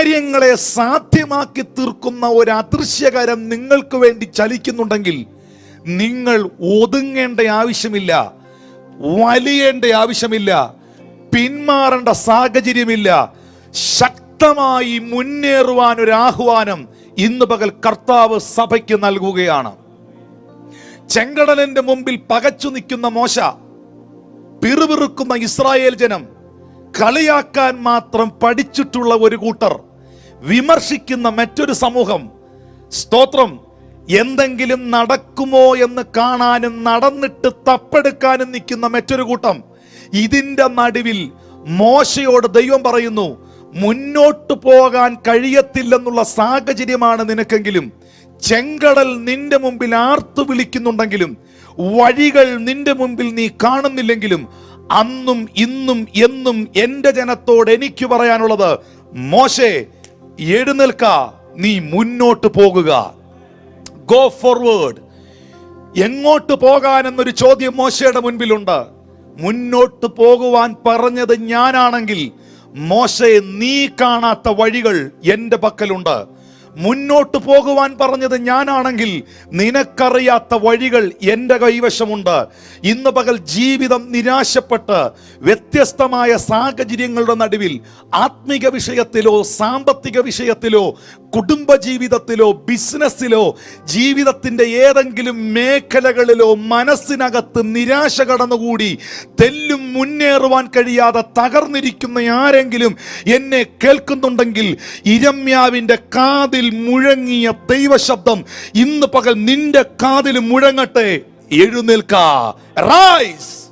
കാര്യങ്ങളെ സാധ്യമാക്കി തീർക്കുന്ന ഒരു അദൃശ്യകരം നിങ്ങൾക്ക് വേണ്ടി ചലിക്കുന്നുണ്ടെങ്കിൽ നിങ്ങൾ ഒതുങ്ങേണ്ട ആവശ്യമില്ല വലിയേണ്ട ആവശ്യമില്ല പിന്മാറേണ്ട സാഹചര്യമില്ല. ശക്തമായി മുന്നേറുവാൻ ഒരു ആഹ്വാനം ഇന്ന് പകൽ കർത്താവ് സഭയ്ക്ക് നൽകുകയാണ്. ചെങ്കടലിന്റെ മുമ്പിൽ പകച്ചു നിൽക്കുന്ന മോശ പിറുപിറുക്കുന്ന ഇസ്രായേൽ ജനം കളിയാക്കാൻ മാത്രം പഠിച്ചിട്ടുള്ള ഒരു കൂട്ടർ വിമർശിക്കുന്ന മറ്റൊരു സമൂഹം. സ്തോത്രം എന്തെങ്കിലും നടക്കുമോ എന്ന് കാണാനും നടന്നിട്ട് തപ്പെടുക്കാനും നിൽക്കുന്ന മറ്റൊരു കൂട്ടം. ഇതിന്റെ നടുവിൽ മോശയോട് ദൈവം പറയുന്നു മുന്നോട്ട് പോകാൻ കഴിയത്തില്ലെന്നുള്ള സാഹചര്യമാണ് നിനക്കെങ്കിലും. ചെങ്കടൽ നിന്റെ മുമ്പിൽ ആർത്തു വിളിക്കുന്നുണ്ടെങ്കിലും വഴികൾ നിന്റെ മുമ്പിൽ നീ കാണുന്നില്ലെങ്കിലും അന്നും ഇന്നും എന്നും എന്റെ ജനത്തോട് എനിക്ക് പറയാനുള്ളത് മോശെ എഴുന്നേൽക്ക നീ മുന്നോട്ട് പോകുക. ഗോ ഫോർവേഡ് എങ്ങോട്ട് പോകാൻ എന്നൊരു ചോദ്യം മോശയുടെ മുൻപിലുണ്ട്. മുന്നോട്ട് പോകുവാൻ പറഞ്ഞത് ഞാനാണെങ്കിൽ മോശയെ നീ കാണാത്ത വഴികൾ എന്റെ പക്കലുണ്ട്. മുന്നോട്ട് പോകുവാൻ പറഞ്ഞത് ഞാനാണെങ്കിൽ നിനക്കറിയാത്ത വഴികൾ എന്റെ കൈവശമുണ്ട്. ഇന്ന് പകൽ ജീവിതം നിരാശപ്പെട്ട് വ്യത്യസ്തമായ സാഹചര്യങ്ങളുടെ നടുവിൽ ആത്മിക വിഷയത്തിലോ സാമ്പത്തിക വിഷയത്തിലോ കുടുംബ ജീവിതത്തിലോ ബിസിനസ്സിലോ ജീവിതത്തിന്റെ ഏതെങ്കിലും മേഖലകളിലോ മനസ്സിനകത്ത് നിരാശ കടന്നുകൂടി തെല്ലും മുന്നേറുവാൻ കഴിയാതെ തകർന്നിരിക്കുന്ന ആരെങ്കിലും എന്നെ കേൾക്കുന്നുണ്ടെങ്കിൽ ഇരമ്യാവിന്റെ കാതിൽ മുഴങ്ങിയ ദൈവശബ്ദം ഇന്ന് പകൽ നിന്റെ കാതിൽ മുഴങ്ങട്ടെ. എഴുന്നേൽക്ക. റൈസ്